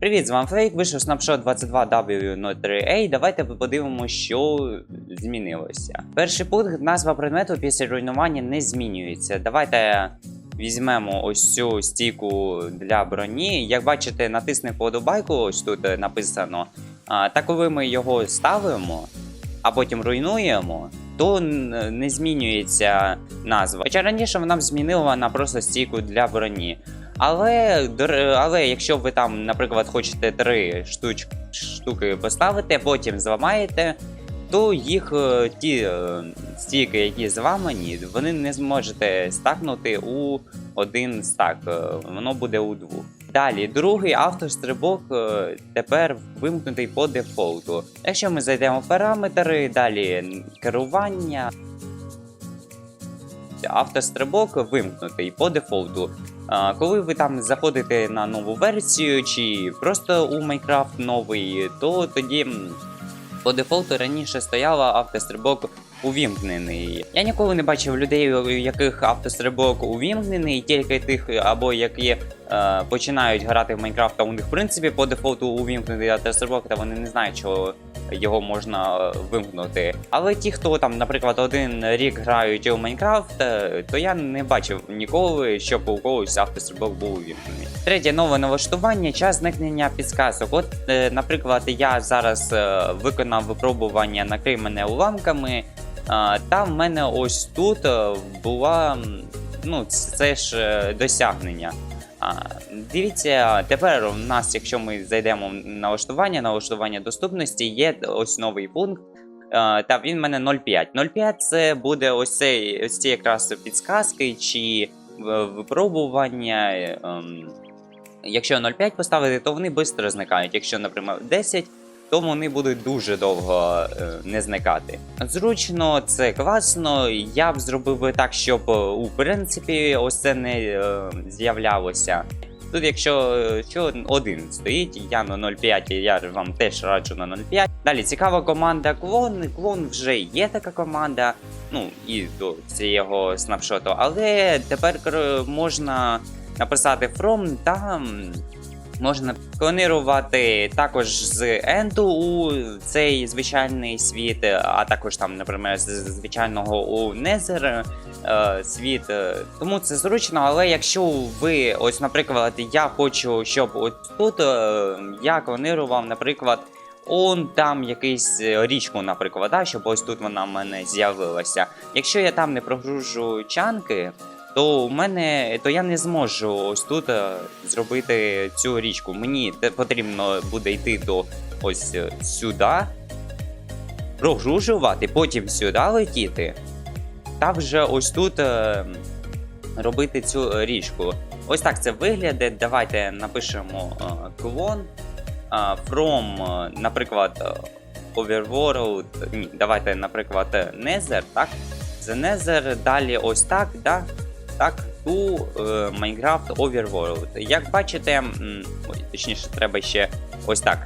Привіт, з вами Фейк, вийшов снапшот 22W03A. Давайте подивимося, що змінилося. Перший пункт назва предмету після руйнування не змінюється. Давайте візьмемо ось цю стійку для броні. Як бачите, натисни подобайку, ось тут написано. Та коли ми його ставимо, а потім руйнуємо, то не змінюється назва. Хоча раніше вона б змінила на просто стійку для броні. Але, але якщо ви там, наприклад, хочете три штуч, штуки поставити, потім зламаєте, то їх е, ті е, стійки, які зламані, вони не зможете стакнути у один стак. е, Воно буде у двох. Далі, другий автострибок тепер вимкнутий по дефолту. Якщо ми зайдемо в параметри, далі керування. Автострибок вимкнутий по дефолту. Коли ви там заходите на нову версію, чи просто у Minecraft новий, то тоді по дефолту раніше стояла автострибок увімкнений. Я ніколи не бачив людей, у яких автострибок увімкнений, тільки тих, або які е, починають грати в Minecraft, а у них в принципі по дефолту увімкнений автострибок, та вони не знають, що його можна е, вимкнути. Але ті, хто там, наприклад, один рік грають у Майнкрафт, е, то я не бачив ніколи, щоб у когось автострибок був увімкнений. Третє нове налаштування час зникнення підсказок. От, е, наприклад, я зараз виконав випробування накрий мене уламками. е, Та в мене ось тут була. Ну, це ж досягнення. Дивіться, тепер у нас, якщо ми зайдемо в налаштування, налаштування доступності, є ось новий пункт. Та він в мене 0,5. 0,5 це буде ось цей ось ці якраз підсказки чи е, випробування. ем, Якщо 0,5 поставити, то вони швидко зникають. Якщо, наприклад, 10, то вони будуть дуже довго е, не зникати. Зручно, це класно. Я б зробив би так, щоб е, у принципі ось це не е, з'являлося. Тут, якщо що один стоїть, я на 0,5, я вам теж раджу на 0,5. Далі цікава команда клон. Клон вже є така команда. Ну і до цього снапшоту, але тепер можна написати from та можна клонирувати також з енду у цей звичайний світ, а також там, наприклад, з звичайного у Nether е, світ. Тому це зручно, але якщо ви, ось, наприклад, я хочу, щоб ось тут е, я клонирував, наприклад. Он там якийсь річку, наприклад, да, щоб ось тут вона в мене з'явилася. Якщо я там не прогружу чанки, то у мене то я не зможу ось тут е, зробити цю річку. Мені потрібно буде йти до ось е, сюди, прогружувати, потім сюди летіти, та вже ось тут е, робити цю річку. Ось так це виглядає. Давайте напишемо клон. From, наприклад, Overworld. Ні, давайте, наприклад, Nether, так? The Nether, далі ось так, да? Так, е, Minecraft Overworld. Як бачите, ой, точніше, треба ще ось так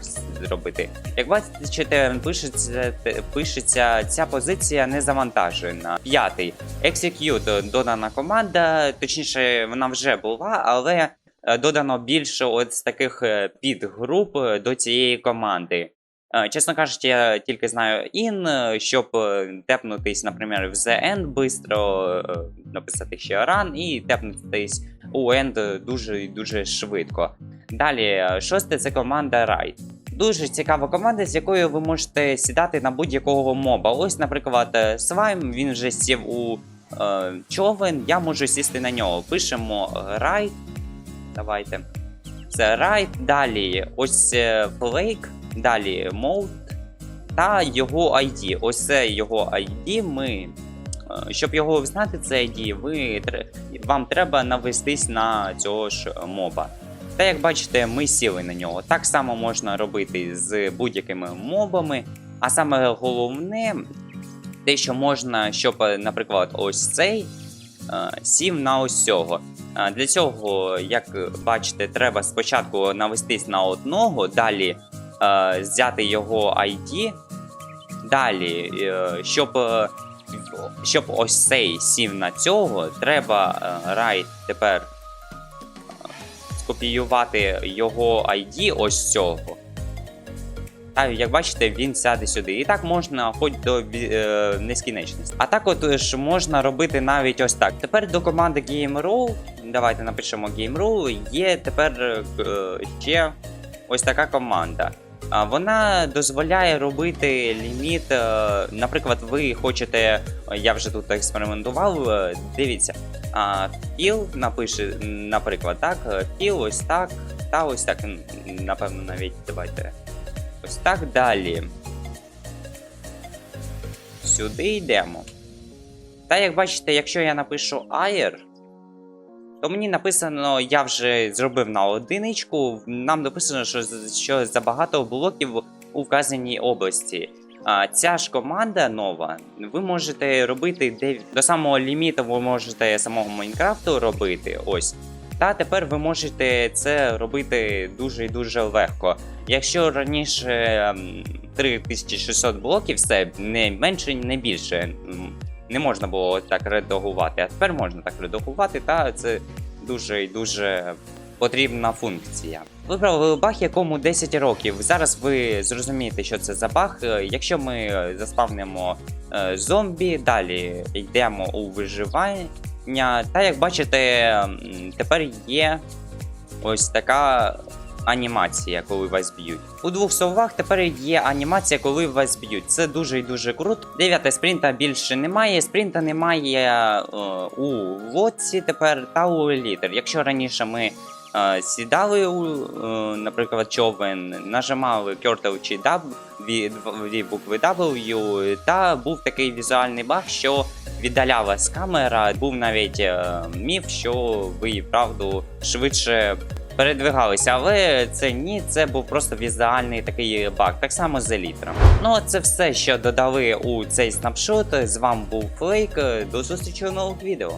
зробити. Як бачите, пишеться, пишеться ця позиція не завантажена. П'ятий. Execute е, додана команда, точніше, вона вже була, але е, додано більше от таких е, підгруп е, до цієї команди. Е, Чесно кажучи, я тільки знаю in, е, щоб е, тепнутись, наприклад, в the end бистро, е, написати ще run і тепнутись у end дуже дуже швидко. Далі, е, шосте це команда Ride. Дуже цікава команда, з якою ви можете сідати на будь-якого моба. Ось, наприклад, е, Slime, він вже сів у е, човен, я можу сісти на нього. Пишемо е, Ride. Давайте. Це Ride, далі ось е, Flake, далі Mode та його ID. Ось це його ID. Ми, е, щоб його взнати, це ID, ви, вам треба навестись на цього ж моба. Та як бачите, ми сіли на нього. Так само можна робити з будь-якими мобами. А саме головне, те, що можна, щоб, е, наприклад, ось цей е, сів на ось цього. Е, Для цього, як бачите, треба спочатку навестись на одного, далі е, взяти його ID. Далі, е, щоб, е, щоб ось цей сів на цього, треба е, райт тепер е, скопіювати його ID ось цього. Та, як бачите, він сяде сюди. І так можна хоч до е, нескінченності. А так от ж можна робити навіть ось так. Тепер до команди GameRow, давайте напишемо GameRow, є тепер е, ще ось така команда. Вона дозволяє робити ліміт. е, Наприклад, ви хочете, е, я вже тут експериментував. е, Дивіться, а, філ напише, наприклад, так, філ ось так, та ось так. Напевно, навіть давайте. Ось так далі. Сюди йдемо. Та як бачите, якщо я напишу Air, то мені написано, я вже зробив на одиничку. Нам написано, що, що забагато блоків у вказаній області. А ця ж команда нова, ви можете робити де до самого ліміту, ви можете самого Майнкрафту робити. Ось. Та тепер ви можете це робити дуже і дуже легко. Якщо раніше м, 3600 блоків, це не менше, не більше. Не можна було так редагувати, а тепер можна так редагувати, та це дуже і дуже потрібна функція. Вибрали баг, якому 10 років. Зараз ви зрозумієте, що це за баг. Е, Якщо ми заспавнимо е, зомбі, далі йдемо у виживання. Та як бачите, тепер є ось така анімація, коли вас б'ють. У двох словах тепер є анімація, коли вас б'ють. Це дуже і дуже круто. Дев'яте спринта більше немає. Спринта немає е, у лодці тепер та у літер. Якщо раніше ми е, сідали у, е, наприклад, човен, нажимали Turtle чи дві, дв- букви W, та був такий візуальний баг, що віддаляла вас камера. Був навіть е, міф, що ви правду швидше передвигалися, але це ні, це був просто візуальний такий баг, так само з елітром. Ну, це все, що додали у цей снапшот. З вами був Флейк. До зустрічі у нових відео.